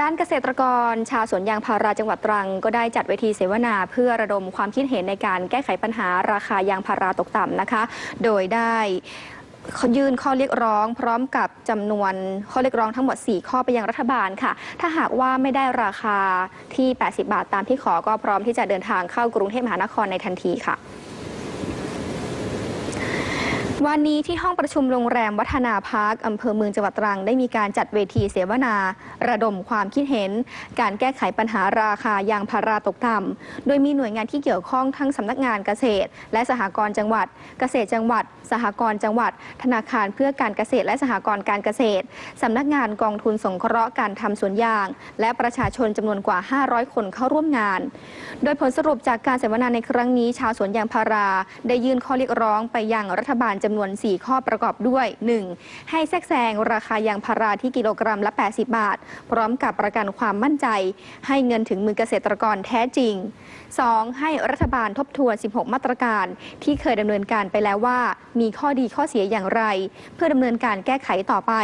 ด้านเกษตรกร ชาวสวนยางพาราจังหวัดตรัง ก็ได้จัดเวทีเสวนาเพื่อระดมความคิดเห็นในการแก้ไขปัญหาราคายางพาราตกต่ำนะคะ โดยได้ยื่นข้อเรียกร้องพร้อมกับจำนวนข้อเรียกร้องทั้งหมด 4 ข้อไปยังรัฐบาลค่ะ ถ้าหากว่าไม่ได้ราคาที่ 80 บาทตามที่ขอก็พร้อมที่จะเดินทางเข้ากรุงเทพมหานครในทันทีค่ะ วันนี้ที่ห้องประชุมโรงแรมวัฒนาพาร์คอำเภอเมืองจังหวัดตรัง ได้มีการจัดเวทีเสวนา ระดมความคิดเห็น การแก้ไขปัญหาราคายางพาราตกต่ำโดยมีหน่วยงานที่เกี่ยวข้องทั้งสำนักงานเกษตร และสหกรณ์จังหวัด เกษตรจังหวัด สหกรณ์จังหวัด ธนาคารเพื่อการเกษตรและสหกรณ์การเกษตรสำนักงานกองทุนสงเคราะห์การทำสวนยาง และประชาชนจำนวนกว่า 500 คนเข้าร่วมงาน โดยผลสรุปจากการเสวนาในครั้งนี้ ชาวสวนยางพารา ได้ยื่นข้อเรียกร้องไปยังรัฐบาลจำนวน 4 ข้อประกอบด้วย 1. ให้แทรกแซงราคายางพาราที่กิโลกรัมละ 80 บาท พร้อมกับประกันความมั่นใจ ให้เงินถึงมือเกษตรกรแท้จริง 2. ให้รัฐบาลทบทวน 16 มาตรการ ที่เคยดำเนินการไปแล้วว่า มีข้อดีข้อเสียอย่างไร เพื่อดำเนินการแก้ไขต่อไป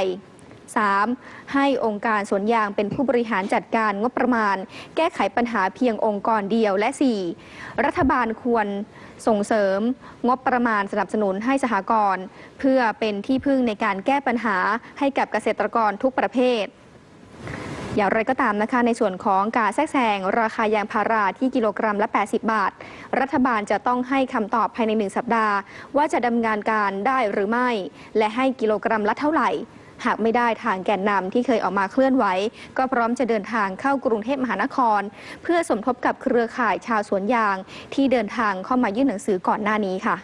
3. ให้องค์การสวนยางเป็นผู้บริหารจัดการงบประมาณ แก้ไขปัญหาเพียงองค์กรเดียวและ 4. รัฐบาลควรส่งเสริมงบประมาณสนับสนุนให้สหกรณ์เพื่อเป็นที่พึ่งในการแก้ปัญหาให้กับเกษตรกรทุกประเภทอย่างไรก็ตามนะคะในส่วนของการแทรกแซงราคายางพาราที่กิโลกรัมละ 80 บาท รัฐบาลจะต้องให้คำตอบภายในหนึ่งสัปดาห์ ว่าจะดำเนินการได้หรือไม่ และให้กิโลกรัมละเท่าไหร่ หากไม่ได้ทางแกนนำที่เคยออกมาเคลื่อนไหว ก็พร้อมจะเดินทางเข้ากรุงเทพมหานคร เพื่อสมทบกับเครือข่ายชาวสวนยาง ที่เดินทางเข้ามายื่นหนังสือก่อนหน้านี้ค่ะ